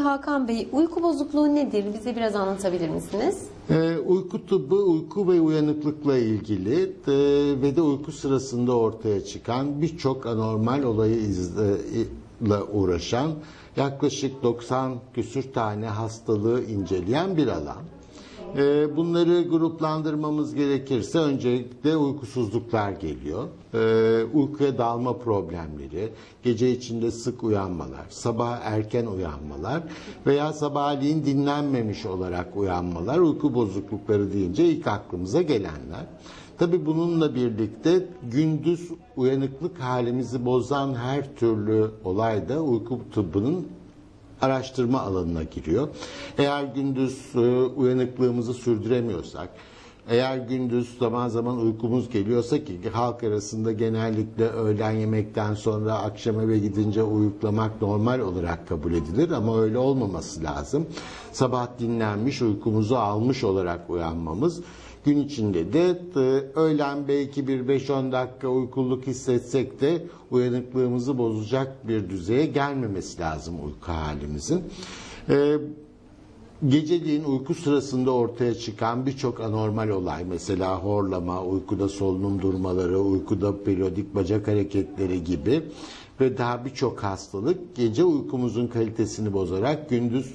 Hakan Bey, uyku bozukluğu nedir? Bize biraz anlatabilir misiniz? Ee, uyku tıbbı uyku ve uyanıklıkla ilgili e, ve de uyku sırasında ortaya çıkan birçok anormal olayı izle uğraşan yaklaşık 90 küsür tane hastalığı inceleyen bir alan. Ee, bunları gruplandırmamız gerekirse öncelikle uykusuzluklar geliyor. Ee, uykuya dalma problemleri, gece içinde sık uyanmalar, sabah erken uyanmalar veya sabahleyin dinlenmemiş olarak uyanmalar uyku bozuklukları deyince ilk aklımıza gelenler. Tabii bununla birlikte gündüz uyanıklık halimizi bozan her türlü olay da uyku tıbbının araştırma alanına giriyor. Eğer gündüz e, uyanıklığımızı sürdüremiyorsak, eğer gündüz zaman zaman uykumuz geliyorsa ki halk arasında genellikle öğlen yemekten sonra akşam eve gidince uyuklamak normal olarak kabul edilir ama öyle olmaması lazım. Sabah dinlenmiş uykumuzu almış olarak uyanmamız gün içinde de e, öğlen belki bir 5-10 dakika uykuluk hissetsek de uyanıklığımızı bozacak bir düzeye gelmemesi lazım uyku halimizin. E, Geceliğin uyku sırasında ortaya çıkan birçok anormal olay mesela horlama, uykuda solunum durmaları, uykuda periyodik bacak hareketleri gibi ve daha birçok hastalık gece uykumuzun kalitesini bozarak gündüz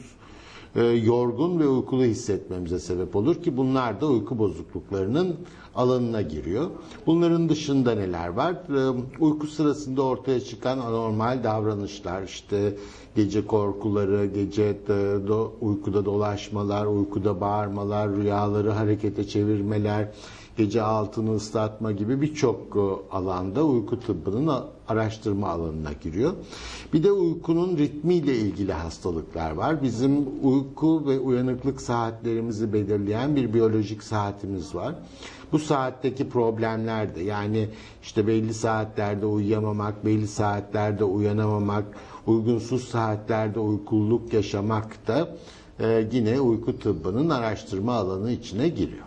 e, yorgun ve uykulu hissetmemize sebep olur ki bunlar da uyku bozukluklarının alanına giriyor. Bunların dışında neler var? E, uyku sırasında ortaya çıkan anormal davranışlar, işte gece korkuları, gece de, do, uykuda dolaşmalar, uykuda bağırmalar, rüyaları harekete çevirmeler, gece altını ıslatma gibi birçok e, alanda uyku tıbbının araştırma alanına giriyor. Bir de uykunun ritmiyle ilgili hastalıklar var. Bizim uyku ve uyanıklık saatlerimizi belirleyen bir biyolojik saatimiz var. Bu saatteki problemler de yani işte belli saatlerde uyuyamamak, belli saatlerde uyanamamak, uygunsuz saatlerde uykuluk yaşamak da e, yine uyku tıbbının araştırma alanı içine giriyor.